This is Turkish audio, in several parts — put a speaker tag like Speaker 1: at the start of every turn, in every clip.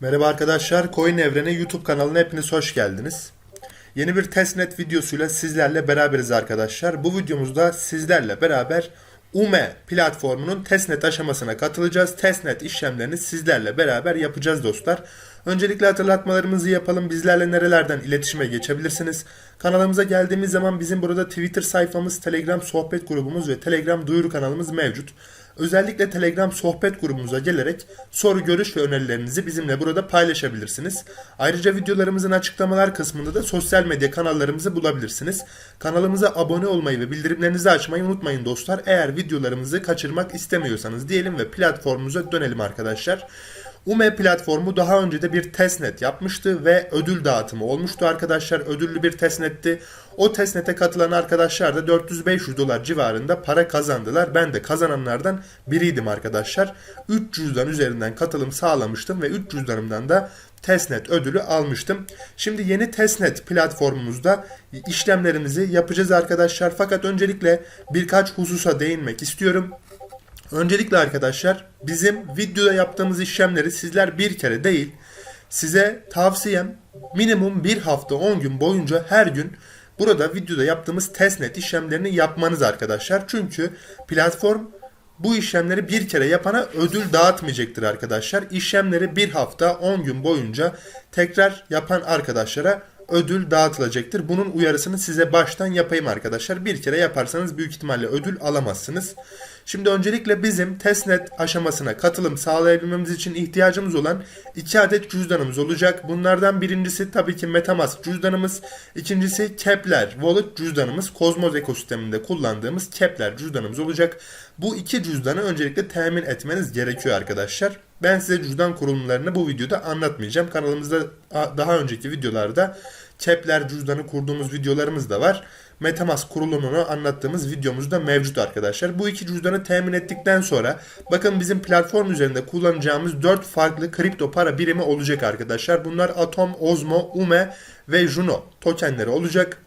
Speaker 1: Merhaba arkadaşlar, Coin Evreni YouTube kanalına hepiniz hoş geldiniz. Yeni bir testnet videosuyla sizlerle beraberiz arkadaşlar. Bu videomuzda sizlerle beraber UME platformunun testnet aşamasına katılacağız. Testnet işlemlerini sizlerle beraber yapacağız dostlar. Öncelikle hatırlatmalarımızı yapalım. Bizlerle nerelerden iletişime geçebilirsiniz? Kanalımıza geldiğimiz zaman bizim burada Twitter sayfamız, Telegram sohbet grubumuz ve Telegram duyuru kanalımız mevcut. Özellikle Telegram sohbet grubumuza gelerek soru, görüş ve önerilerinizi bizimle burada paylaşabilirsiniz. Ayrıca videolarımızın açıklamalar kısmında da sosyal medya kanallarımızı bulabilirsiniz. Kanalımıza abone olmayı ve bildirimlerinizi açmayı unutmayın dostlar. Eğer videolarımızı kaçırmak istemiyorsanız diyelim ve platformumuza dönelim arkadaşlar. UME platformu daha önce de bir testnet yapmıştı ve ödül dağıtımı olmuştu arkadaşlar. Ödüllü bir testnetti. O testnete katılan arkadaşlar da 400-500 dolar civarında para kazandılar. Ben de kazananlardan biriydim arkadaşlar. 300'den üzerinden katılım sağlamıştım ve 300'lerimden de testnet ödülü almıştım. Şimdi yeni testnet platformumuzda işlemlerimizi yapacağız arkadaşlar. Fakat öncelikle birkaç hususa değinmek istiyorum. Öncelikle arkadaşlar bizim videoda yaptığımız işlemleri sizler bir kere değil size tavsiyem minimum bir hafta 10 gün boyunca her gün burada videoda yaptığımız testnet işlemlerini yapmanız arkadaşlar. Çünkü platform bu işlemleri bir kere yapana ödül dağıtmayacaktır arkadaşlar. İşlemleri bir hafta 10 gün boyunca tekrar yapan arkadaşlara ödül dağıtılacaktır. Bunun uyarısını size baştan yapayım arkadaşlar. Bir kere yaparsanız büyük ihtimalle ödül alamazsınız. Şimdi öncelikle bizim testnet aşamasına katılım sağlayabilmemiz için ihtiyacımız olan iki adet cüzdanımız olacak. Bunlardan birincisi tabii ki Metamask cüzdanımız. İkincisi Kepler Wallet cüzdanımız. Kozmos ekosisteminde kullandığımız Kepler cüzdanımız olacak. Bu iki cüzdanı öncelikle temin etmeniz gerekiyor arkadaşlar. Ben size cüzdan kurulumlarını bu videoda anlatmayacağım. Kanalımızda daha önceki videolarda Kepler cüzdanı kurduğumuz videolarımız da var. Metamask kurulumunu anlattığımız videomuz da mevcut arkadaşlar. Bu iki cüzdanı temin ettikten sonra bakın bizim platform üzerinde kullanacağımız 4 farklı kripto para birimi olacak arkadaşlar. Bunlar Atom, Ozmo, UME ve Juno tokenleri olacak.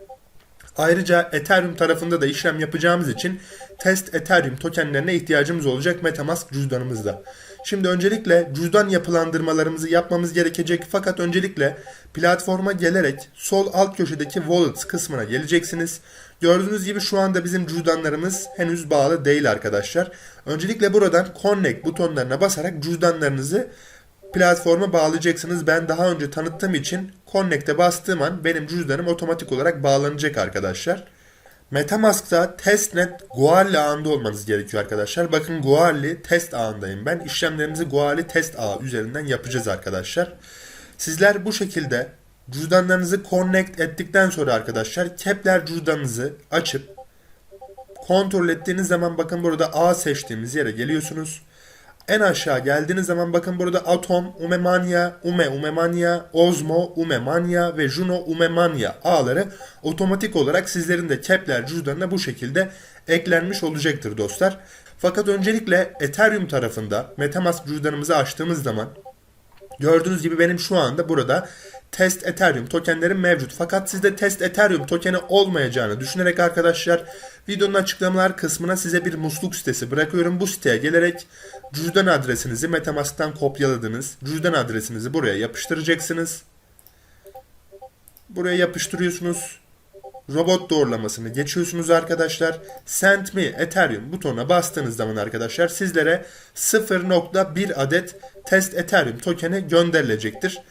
Speaker 1: Ayrıca Ethereum tarafında da işlem yapacağımız için test Ethereum tokenlerine ihtiyacımız olacak Metamask cüzdanımızda. Şimdi öncelikle cüzdan yapılandırmalarımızı yapmamız gerekecek. Fakat öncelikle platforma gelerek sol alt köşedeki Wallets kısmına geleceksiniz. Gördüğünüz gibi şu anda bizim cüzdanlarımız henüz bağlı değil arkadaşlar. Öncelikle buradan Connect butonlarına basarak cüzdanlarınızı platforma bağlayacaksınız. Ben daha önce tanıttığım için Connect'e bastığım an benim cüzdanım otomatik olarak bağlanacak arkadaşlar. Metamask'ta testnet Goali ağında olmanız gerekiyor arkadaşlar. Bakın Goali test ağındayım ben. İşlemlerimizi Goali test ağı üzerinden yapacağız arkadaşlar. Sizler bu şekilde cüzdanlarınızı connect ettikten sonra arkadaşlar Kepler cüzdanınızı açıp kontrol ettiğiniz zaman bakın burada A seçtiğimiz yere geliyorsunuz. En aşağı geldiğiniz zaman bakın burada Atom, Umemania, Ume, Umemania, Ozmo, Umemania ve Juno, Umemania ağları otomatik olarak sizlerin de Kepler cüzdanına bu şekilde eklenmiş olacaktır dostlar. Fakat öncelikle Ethereum tarafında Metamask cüzdanımızı açtığımız zaman gördüğünüz gibi benim şu anda burada test Ethereum tokenlerim mevcut. Fakat sizde test Ethereum tokeni olmayacağını düşünerek arkadaşlar videonun açıklamalar kısmına size bir musluk sitesi bırakıyorum. Bu siteye gelerek cüzdan adresinizi Metamask'tan kopyaladınız. Cüzdan adresinizi buraya yapıştıracaksınız. Buraya yapıştırıyorsunuz. Robot doğrulamasını geçiyorsunuz arkadaşlar. Send me Ethereum butonuna bastığınız zaman arkadaşlar sizlere 0.1 adet test Ethereum tokeni gönderilecektir.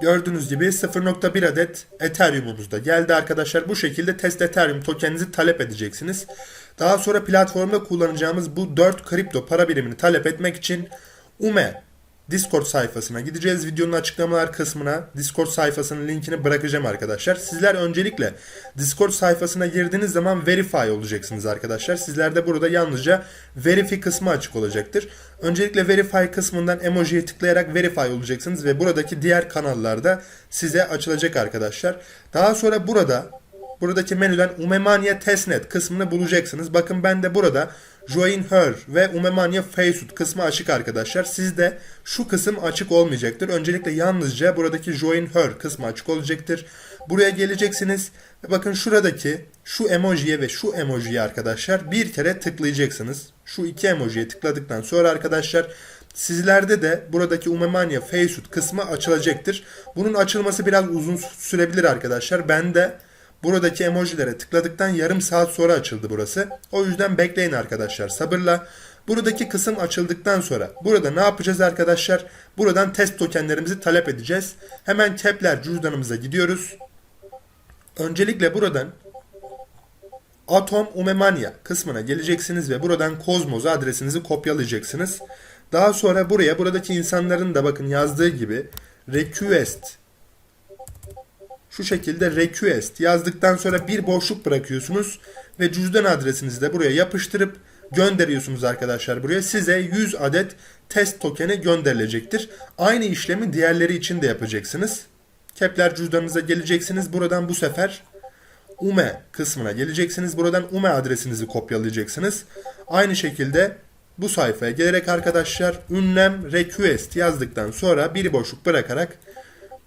Speaker 1: Gördüğünüz gibi 0.1 adet Ethereum'umuz da geldi arkadaşlar. Bu şekilde test Ethereum tokeninizi talep edeceksiniz. Daha sonra platformda kullanacağımız bu 4 kripto para birimini talep etmek için UME Discord sayfasına gideceğiz. Videonun açıklamalar kısmına Discord sayfasının linkini bırakacağım arkadaşlar. Sizler öncelikle Discord sayfasına girdiğiniz zaman verify olacaksınız arkadaşlar. Sizler de burada yalnızca verify kısmı açık olacaktır. Öncelikle verify kısmından emojiye tıklayarak verify olacaksınız ve buradaki diğer kanallarda size açılacak arkadaşlar. Daha sonra burada buradaki menüden Umemania Testnet kısmını bulacaksınız. Bakın ben de burada Join Her ve Umemania Facebook kısmı açık arkadaşlar. Sizde şu kısım açık olmayacaktır. Öncelikle yalnızca buradaki Join Her kısmı açık olacaktır. Buraya geleceksiniz bakın şuradaki şu emojiye ve şu emojiye arkadaşlar bir kere tıklayacaksınız. Şu iki emojiye tıkladıktan sonra arkadaşlar Sizlerde de buradaki Umemania Faceit kısmı açılacaktır. Bunun açılması biraz uzun sürebilir arkadaşlar. Ben de buradaki emojilere tıkladıktan yarım saat sonra açıldı burası. O yüzden bekleyin arkadaşlar sabırla. Buradaki kısım açıldıktan sonra burada ne yapacağız arkadaşlar? Buradan test tokenlerimizi talep edeceğiz. Hemen Kepler cüzdanımıza gidiyoruz. Öncelikle buradan Atom Umemania kısmına geleceksiniz ve buradan Kozmos adresinizi kopyalayacaksınız. Daha sonra buraya buradaki insanların da bakın yazdığı gibi request şu şekilde request yazdıktan sonra bir boşluk bırakıyorsunuz ve cüzdan adresinizi de buraya yapıştırıp gönderiyorsunuz arkadaşlar buraya. Size 100 adet test tokeni gönderilecektir. Aynı işlemi diğerleri için de yapacaksınız. Kepler cüzdanınıza geleceksiniz. Buradan bu sefer UME kısmına geleceksiniz. Buradan UME adresinizi kopyalayacaksınız. Aynı şekilde bu sayfaya gelerek arkadaşlar ünlem request yazdıktan sonra bir boşluk bırakarak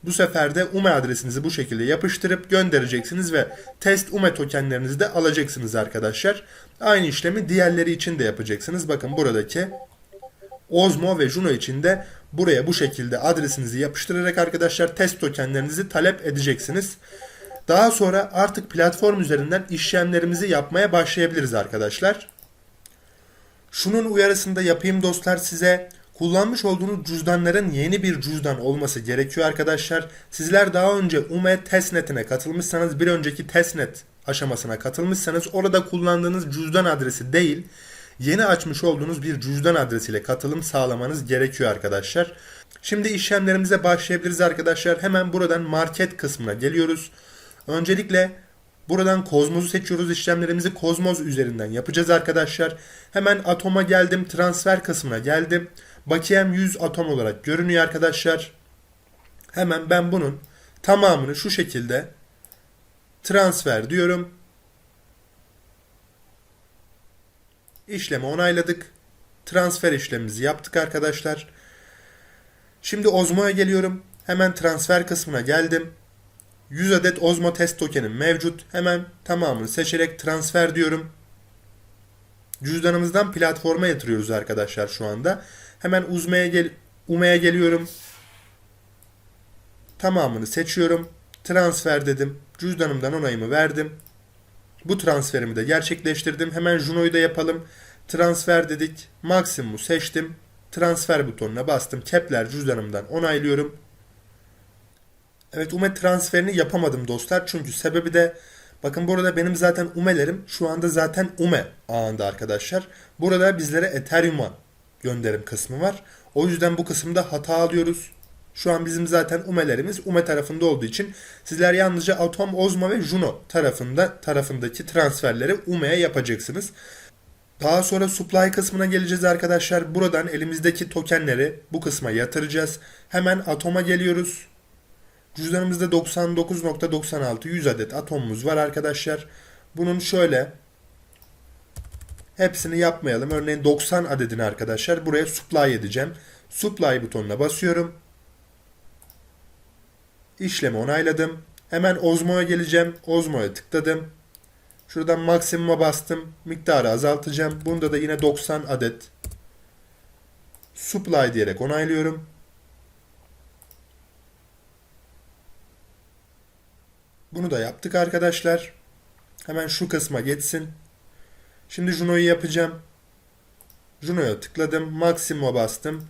Speaker 1: bu sefer de UME adresinizi bu şekilde yapıştırıp göndereceksiniz ve test UME tokenlerinizi de alacaksınız arkadaşlar. Aynı işlemi diğerleri için de yapacaksınız. Bakın buradaki Ozmo ve Juno için de buraya bu şekilde adresinizi yapıştırarak arkadaşlar test tokenlerinizi talep edeceksiniz. Daha sonra artık platform üzerinden işlemlerimizi yapmaya başlayabiliriz arkadaşlar. Şunun uyarısını da yapayım dostlar size. Kullanmış olduğunuz cüzdanların yeni bir cüzdan olması gerekiyor arkadaşlar. Sizler daha önce UME testnetine katılmışsanız bir önceki testnet aşamasına katılmışsanız orada kullandığınız cüzdan adresi değil yeni açmış olduğunuz bir cüzdan adresiyle katılım sağlamanız gerekiyor arkadaşlar. Şimdi işlemlerimize başlayabiliriz arkadaşlar. Hemen buradan market kısmına geliyoruz. Öncelikle buradan Kozmos'u seçiyoruz. İşlemlerimizi Kozmos üzerinden yapacağız arkadaşlar. Hemen atoma geldim. Transfer kısmına geldim. Bakiyem 100 atom olarak görünüyor arkadaşlar. Hemen ben bunun tamamını şu şekilde transfer diyorum. İşlemi onayladık. Transfer işlemimizi yaptık arkadaşlar. Şimdi Ozmo'ya geliyorum. Hemen transfer kısmına geldim. 100 adet Ozmo test tokenim mevcut. Hemen tamamını seçerek transfer diyorum. Cüzdanımızdan platforma yatırıyoruz arkadaşlar şu anda. Hemen Uzme'ye gel Ume'ye geliyorum. Tamamını seçiyorum. Transfer dedim. Cüzdanımdan onayımı verdim. Bu transferimi de gerçekleştirdim. Hemen Juno'yu da yapalım. Transfer dedik. Maksimumu seçtim. Transfer butonuna bastım. Kepler cüzdanımdan onaylıyorum. Evet UME transferini yapamadım dostlar. Çünkü sebebi de bakın burada benim zaten UME'lerim şu anda zaten UME ağında arkadaşlar. Burada bizlere Ethereum'a gönderim kısmı var. O yüzden bu kısımda hata alıyoruz. Şu an bizim zaten UME'lerimiz UME tarafında olduğu için sizler yalnızca Atom, Ozma ve Juno tarafında tarafındaki transferleri UME'ye yapacaksınız. Daha sonra supply kısmına geleceğiz arkadaşlar. Buradan elimizdeki tokenleri bu kısma yatıracağız. Hemen Atom'a geliyoruz. Cüzdanımızda 99.96 100 adet atomumuz var arkadaşlar. Bunun şöyle hepsini yapmayalım. Örneğin 90 adedini arkadaşlar buraya supply edeceğim. Supply butonuna basıyorum. İşlemi onayladım. Hemen Ozmo'ya geleceğim. Ozmo'ya tıkladım. Şuradan maksimuma bastım. Miktarı azaltacağım. Bunda da yine 90 adet supply diyerek onaylıyorum. Bunu da yaptık arkadaşlar. Hemen şu kısma geçsin. Şimdi Juno'yu yapacağım. Juno'ya tıkladım. Maksimuma bastım.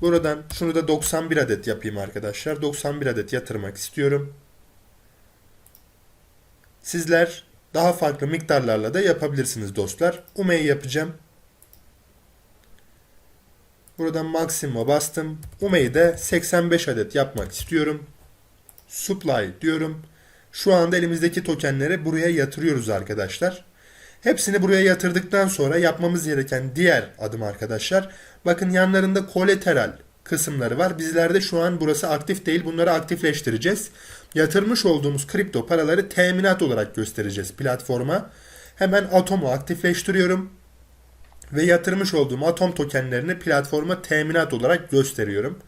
Speaker 1: Buradan şunu da 91 adet yapayım arkadaşlar. 91 adet yatırmak istiyorum. Sizler daha farklı miktarlarla da yapabilirsiniz dostlar. Ume'yi yapacağım. Buradan maksimuma bastım. Ume'yi de 85 adet yapmak istiyorum. Supply diyorum. Şu anda elimizdeki tokenleri buraya yatırıyoruz arkadaşlar. Hepsini buraya yatırdıktan sonra yapmamız gereken diğer adım arkadaşlar. Bakın yanlarında kolateral kısımları var. Bizlerde şu an burası aktif değil. Bunları aktifleştireceğiz. Yatırmış olduğumuz kripto paraları teminat olarak göstereceğiz platforma. Hemen Atom'u aktifleştiriyorum. Ve yatırmış olduğum Atom tokenlerini platforma teminat olarak gösteriyorum.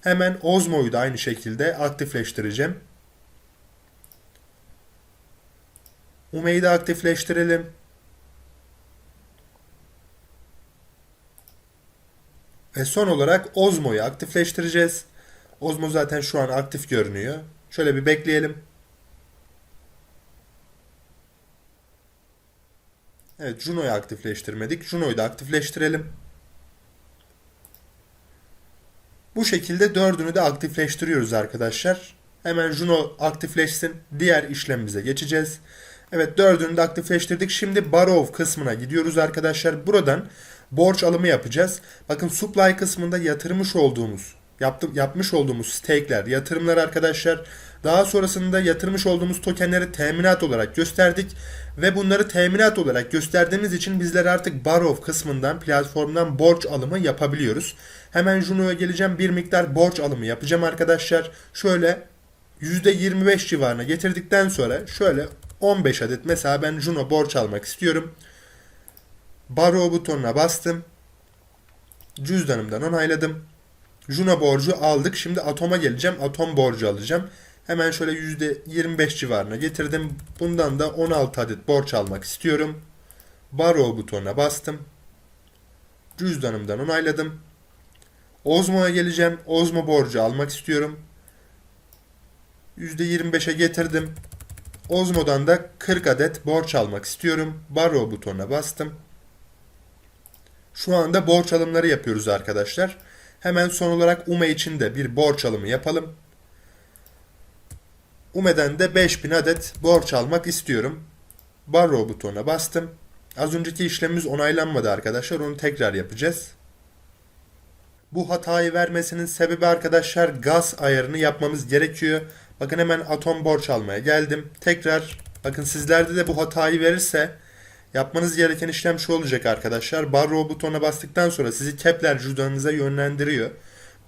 Speaker 1: Hemen Ozmo'yu da aynı şekilde aktifleştireceğim. Ume'yi de aktifleştirelim. Ve son olarak Osmo'yu aktifleştireceğiz. Osmo zaten şu an aktif görünüyor. Şöyle bir bekleyelim. Evet Juno'yu aktifleştirmedik. Juno'yu da aktifleştirelim. Bu şekilde dördünü de aktifleştiriyoruz arkadaşlar. Hemen Juno aktifleşsin. Diğer işlemimize geçeceğiz. Evet dördünü de aktifleştirdik. Şimdi Borrow kısmına gidiyoruz arkadaşlar. Buradan borç alımı yapacağız. Bakın supply kısmında yatırmış olduğumuz yaptım, yapmış olduğumuz stake'ler, yatırımlar arkadaşlar. Daha sonrasında yatırmış olduğumuz tokenleri teminat olarak gösterdik ve bunları teminat olarak gösterdiğimiz için bizler artık Borrow kısmından platformdan borç alımı yapabiliyoruz. Hemen Juno'ya geleceğim. Bir miktar borç alımı yapacağım arkadaşlar. Şöyle %25 civarına getirdikten sonra şöyle 15 adet mesela ben Juno borç almak istiyorum. Borrow butonuna bastım. Cüzdanımdan onayladım. Juno borcu aldık. Şimdi Atom'a geleceğim. Atom borcu alacağım. Hemen şöyle %25 civarına getirdim. Bundan da 16 adet borç almak istiyorum. Borrow butonuna bastım. Cüzdanımdan onayladım. Ozmo'ya geleceğim. Ozmo borcu almak istiyorum. %25'e getirdim. Ozmo'dan da 40 adet borç almak istiyorum. Borrow butonuna bastım. Şu anda borç alımları yapıyoruz arkadaşlar. Hemen son olarak UME için de bir borç alımı yapalım. UME'den de 5000 adet borç almak istiyorum. Borrow butonuna bastım. Az önceki işlemimiz onaylanmadı arkadaşlar. Onu tekrar yapacağız. Bu hatayı vermesinin sebebi arkadaşlar gaz ayarını yapmamız gerekiyor. Bakın hemen atom borç almaya geldim. Tekrar bakın sizlerde de bu hatayı verirse yapmanız gereken işlem şu olacak arkadaşlar. Barrow butonuna bastıktan sonra sizi Kepler cüzdanınıza yönlendiriyor.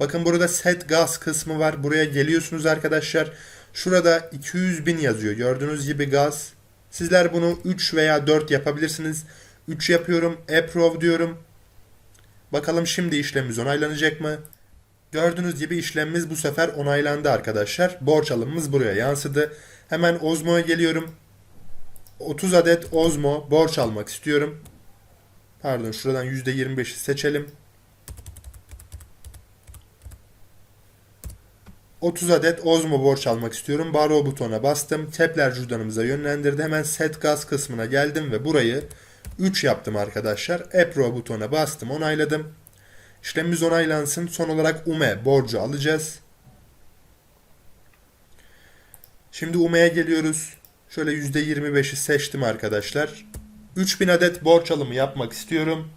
Speaker 1: Bakın burada set gas kısmı var. Buraya geliyorsunuz arkadaşlar. Şurada 200 bin yazıyor. Gördüğünüz gibi gaz. Sizler bunu 3 veya 4 yapabilirsiniz. 3 yapıyorum. Approve diyorum. Bakalım şimdi işlemimiz onaylanacak mı? Gördüğünüz gibi işlemimiz bu sefer onaylandı arkadaşlar. Borç alımımız buraya yansıdı. Hemen Ozmo'ya geliyorum. 30 adet Ozmo borç almak istiyorum. Pardon şuradan %25'i seçelim. 30 adet Ozmo borç almak istiyorum. Borrow butona bastım. Kepler cüzdanımıza yönlendirdi. Hemen set gas kısmına geldim ve burayı 3 yaptım arkadaşlar. Approve butona bastım. Onayladım. İşlemimiz onaylansın. Son olarak UME borcu alacağız. Şimdi UME'ye geliyoruz. Şöyle %25'i seçtim arkadaşlar. 3000 adet borç alımı yapmak istiyorum.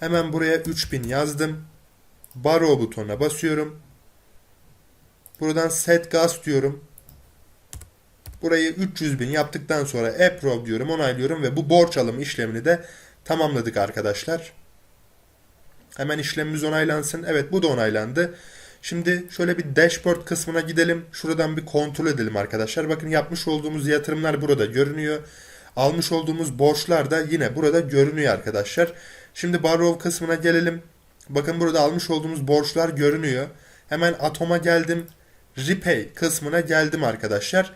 Speaker 1: Hemen buraya 3000 yazdım. Borrow butonuna basıyorum. Buradan set gas diyorum. Burayı 300 bin yaptıktan sonra approve diyorum, onaylıyorum ve bu borç alımı işlemini de tamamladık arkadaşlar. Hemen işlemimiz onaylansın. Evet bu da onaylandı. Şimdi şöyle bir dashboard kısmına gidelim. Şuradan bir kontrol edelim arkadaşlar. Bakın yapmış olduğumuz yatırımlar burada görünüyor. Almış olduğumuz borçlar da yine burada görünüyor arkadaşlar. Şimdi borrow kısmına gelelim. Bakın burada almış olduğumuz borçlar görünüyor. Hemen Atom'a geldim. Repay kısmına geldim arkadaşlar.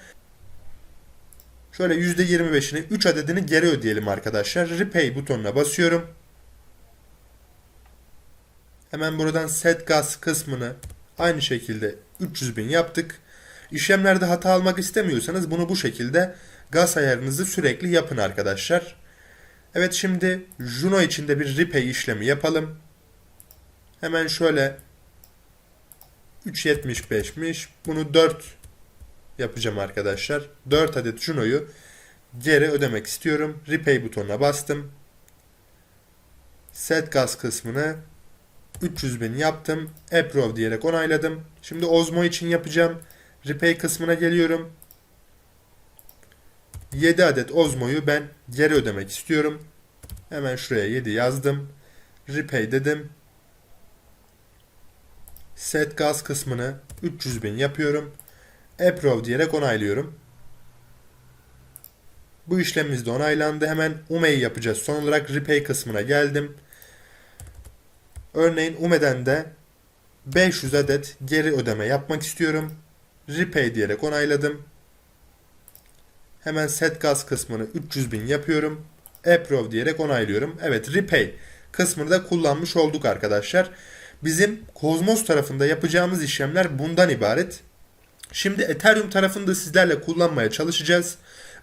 Speaker 1: Şöyle %25'ini 3 adedini geri ödeyelim arkadaşlar. Repay butonuna basıyorum. Hemen buradan set gas kısmını aynı şekilde 300 bin yaptık. İşlemlerde hata almak istemiyorsanız bunu bu şekilde gaz ayarınızı sürekli yapın arkadaşlar. Evet şimdi Juno içinde bir repay işlemi yapalım. Hemen şöyle 3.75'miş. Bunu 4 yapacağım arkadaşlar. 4 adet Juno'yu geri ödemek istiyorum. Repay butonuna bastım. Set gas kısmını 300 bin yaptım. Approve diyerek onayladım. Şimdi Ozmo için yapacağım. Repay kısmına geliyorum. 7 adet Ozmo'yu ben geri ödemek istiyorum. Hemen şuraya 7 yazdım. Repay dedim. Set gaz kısmını 300 bin yapıyorum. Approve diyerek onaylıyorum. Bu işlemimiz de onaylandı. Hemen UME'yi yapacağız. Son olarak Repay kısmına geldim. Örneğin UME'den de 500 adet geri ödeme yapmak istiyorum. Repay diyerek onayladım. Hemen set gaz kısmını 300 bin yapıyorum. Approve diyerek onaylıyorum. Evet Repay kısmını da kullanmış olduk arkadaşlar. Bizim Kozmos tarafında yapacağımız işlemler bundan ibaret. Şimdi Ethereum tarafını da sizlerle kullanmaya çalışacağız.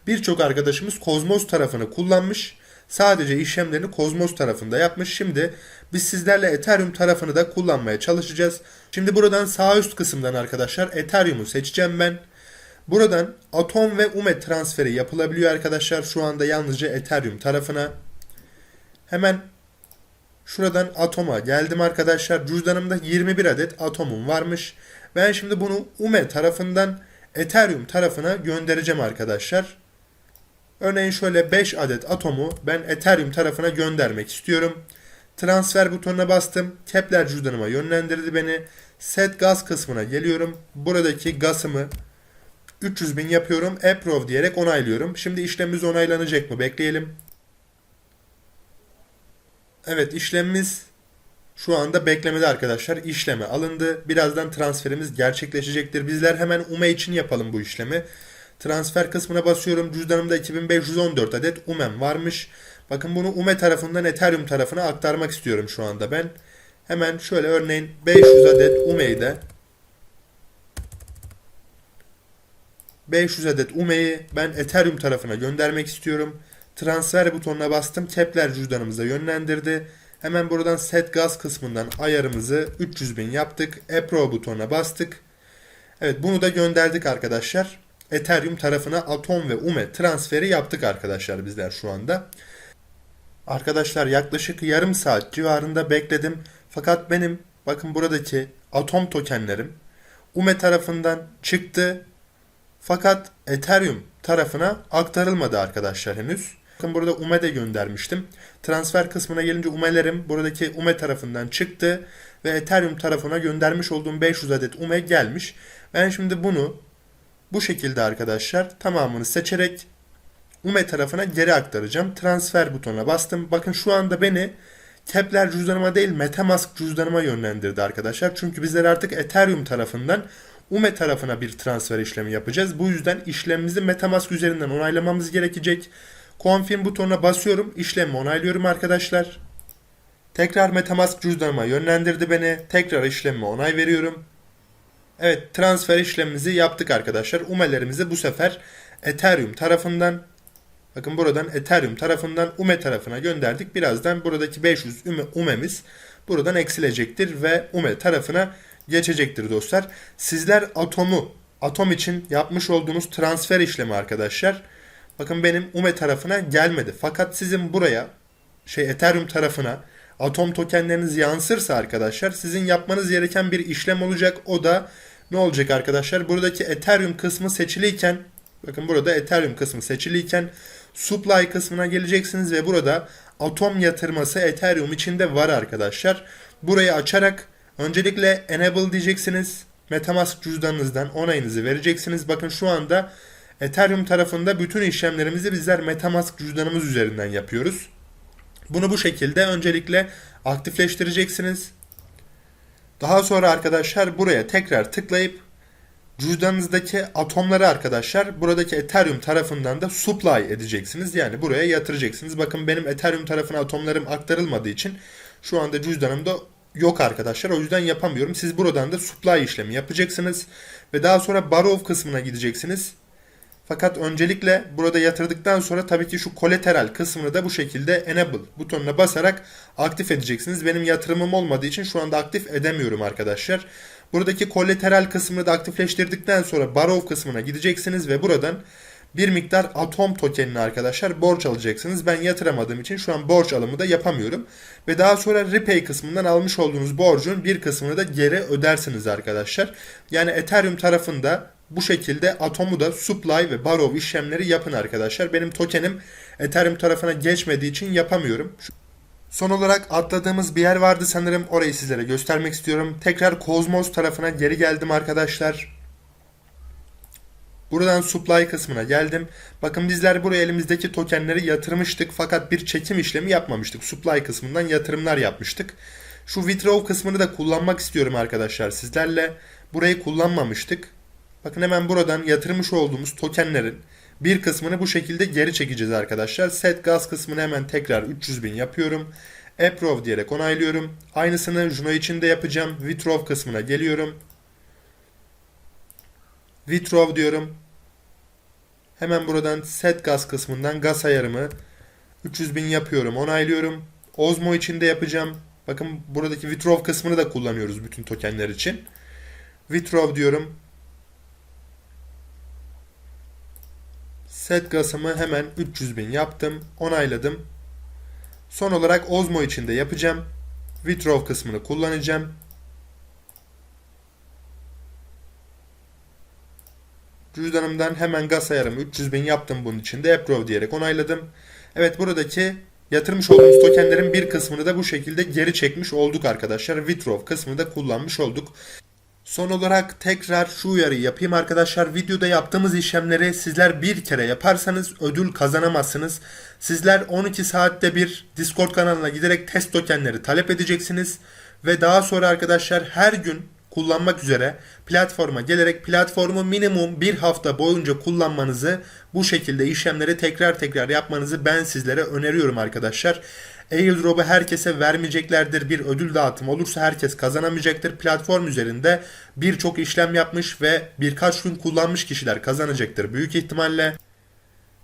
Speaker 1: Birçok arkadaşımız Kozmos tarafını kullanmış. Sadece işlemlerini Kozmos tarafında yapmış. Şimdi biz sizlerle Ethereum tarafını da kullanmaya çalışacağız. Şimdi buradan sağ üst kısımdan arkadaşlar Ethereum'u seçeceğim ben. Buradan Atom ve UME transferi yapılabiliyor arkadaşlar. Şu anda yalnızca Ethereum tarafına. Hemen şuradan Atom'a geldim arkadaşlar. Cüzdanımda 21 adet Atom'um varmış. Ben şimdi bunu UME tarafından Ethereum tarafına göndereceğim arkadaşlar. Örneğin şöyle 5 adet atomu ben Ethereum tarafına göndermek istiyorum. Transfer butonuna bastım. Kepler cüzdanıma yönlendirdi beni. Set gaz kısmına geliyorum. Buradaki gazımı 300 bin yapıyorum. Approve diyerek onaylıyorum. Şimdi işlemimiz onaylanacak mı? Bekleyelim. Evet işlemimiz şu anda beklemede arkadaşlar. İşleme alındı. Birazdan transferimiz gerçekleşecektir. Bizler hemen UME için yapalım bu işlemi. Transfer kısmına basıyorum. Cüzdanımda 2514 adet UME'm varmış. Bakın bunu UME tarafından Ethereum tarafına aktarmak istiyorum şu anda ben. Hemen şöyle örneğin 500 adet UME'yi de 500 adet UME'yi ben Ethereum tarafına göndermek istiyorum. Transfer butonuna bastım. Kepler cüzdanımıza yönlendirdi. Hemen buradan set gaz kısmından ayarımızı 300 bin yaptık. Approve butonuna bastık. Evet bunu da gönderdik arkadaşlar. Ethereum tarafına Atom ve UME transferi yaptık arkadaşlar bizler şu anda. Arkadaşlar yaklaşık yarım saat civarında bekledim. Fakat benim bakın buradaki Atom tokenlerim UME tarafından çıktı. Fakat Ethereum tarafına aktarılmadı arkadaşlar henüz. Bakın burada UME de göndermiştim. Transfer kısmına gelince UME'lerim buradaki UME tarafından çıktı ve Ethereum tarafına göndermiş olduğum 500 adet UME gelmiş. Ben şimdi bunu bu şekilde arkadaşlar tamamını seçerek UME tarafına geri aktaracağım. Transfer butonuna bastım. Bakın şu anda beni Kepler cüzdanıma değil Metamask cüzdanıma yönlendirdi arkadaşlar. Çünkü bizler artık Ethereum tarafından UME tarafına bir transfer işlemi yapacağız. Bu yüzden işlemimizi Metamask üzerinden onaylamamız gerekecek. Confirm butonuna basıyorum. İşlemi onaylıyorum arkadaşlar. Tekrar Metamask cüzdanıma yönlendirdi beni. Tekrar işlemi onay veriyorum. Evet transfer işlemimizi yaptık arkadaşlar. UME'lerimizi bu sefer Ethereum tarafından bakın buradan Ethereum tarafından UME tarafına gönderdik. Birazdan buradaki 500 UME'miz buradan eksilecektir ve UME tarafına geçecektir dostlar. Sizler atomu atom için yapmış olduğunuz transfer işlemi arkadaşlar. Bakın benim UME tarafına gelmedi. Fakat sizin buraya şey Ethereum tarafına atom tokenleriniz yansırsa arkadaşlar sizin yapmanız gereken bir işlem olacak. O da ne olacak arkadaşlar? Buradaki Ethereum kısmı seçiliyken bakın burada Ethereum kısmı seçiliyken supply kısmına geleceksiniz ve burada atom yatırması Ethereum içinde var arkadaşlar. Burayı açarak öncelikle enable diyeceksiniz. Metamask cüzdanınızdan onayınızı vereceksiniz. Bakın şu anda Ethereum tarafında bütün işlemlerimizi bizler Metamask cüzdanımız üzerinden yapıyoruz. Bunu bu şekilde öncelikle aktifleştireceksiniz. Daha sonra arkadaşlar buraya tekrar tıklayıp cüzdanınızdaki atomları arkadaşlar buradaki Ethereum tarafından da supply edeceksiniz. Yani buraya yatıracaksınız. Bakın benim Ethereum tarafına atomlarım aktarılmadığı için şu anda cüzdanımda yok arkadaşlar. O yüzden yapamıyorum. Siz buradan da supply işlemi yapacaksınız. Ve daha sonra borrow kısmına gideceksiniz. Fakat öncelikle burada yatırdıktan sonra tabii ki şu collateral kısmını da bu şekilde enable butonuna basarak aktif edeceksiniz. Benim yatırımım olmadığı için şu anda aktif edemiyorum arkadaşlar. Buradaki collateral kısmını da aktifleştirdikten sonra borrow kısmına gideceksiniz ve buradan bir miktar atom tokenini arkadaşlar borç alacaksınız. Ben yatıramadığım için şu an borç alımı da yapamıyorum. Ve daha sonra repay kısmından almış olduğunuz borcun bir kısmını da geri ödersiniz arkadaşlar. Yani Ethereum tarafında bu şekilde atomu da supply ve borrow işlemleri yapın arkadaşlar. Benim tokenim Ethereum tarafına geçmediği için yapamıyorum. Son olarak atladığımız bir yer vardı sanırım. Orayı sizlere göstermek istiyorum. Tekrar Cosmos tarafına geri geldim arkadaşlar. Buradan supply kısmına geldim. Bakın bizler buraya elimizdeki tokenleri yatırmıştık fakat bir çekim işlemi yapmamıştık. Supply kısmından yatırımlar yapmıştık. Şu withdraw kısmını da kullanmak istiyorum arkadaşlar sizlerle. Burayı kullanmamıştık. Bakın hemen buradan yatırmış olduğumuz tokenlerin bir kısmını bu şekilde geri çekeceğiz arkadaşlar. Set gaz kısmını hemen tekrar 300 bin yapıyorum. Approve diyerek onaylıyorum. Aynısını Juno için de yapacağım. Withdraw kısmına geliyorum. Withdraw diyorum. Hemen buradan set gaz kısmından gaz ayarımı 300 bin yapıyorum. Onaylıyorum. Osmo için de yapacağım. Bakın buradaki withdraw kısmını da kullanıyoruz bütün tokenler için. Withdraw diyorum. Set gasımı hemen 300 bin yaptım. Onayladım. Son olarak Osmo için de yapacağım. Withdraw kısmını kullanacağım. Cüzdanımdan hemen gaz ayarımı 300 bin yaptım bunun için de Approve diyerek onayladım. Evet buradaki yatırmış olduğumuz tokenlerin bir kısmını da bu şekilde geri çekmiş olduk arkadaşlar. Withdraw kısmını da kullanmış olduk. Son olarak tekrar şu uyarıyı yapayım arkadaşlar. Videoda yaptığımız işlemleri sizler bir kere yaparsanız ödül kazanamazsınız. Sizler 12 saatte bir Discord kanalına giderek test tokenleri talep edeceksiniz. Ve daha sonra arkadaşlar her gün kullanmak üzere platforma gelerek platformu minimum bir hafta boyunca kullanmanızı bu şekilde işlemleri tekrar tekrar yapmanızı ben sizlere öneriyorum arkadaşlar. Airdrop'u herkese vermeyeceklerdir. Bir ödül dağıtımı olursa herkes kazanamayacaktır. Platform üzerinde birçok işlem yapmış ve birkaç gün kullanmış kişiler kazanacaktır büyük ihtimalle.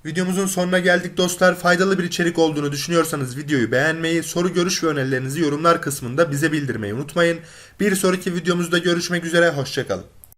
Speaker 1: Videomuzun sonuna geldik dostlar. Faydalı bir içerik olduğunu düşünüyorsanız videoyu beğenmeyi, soru görüş ve önerilerinizi yorumlar kısmında bize bildirmeyi unutmayın. Bir sonraki videomuzda görüşmek üzere, hoşçakalın.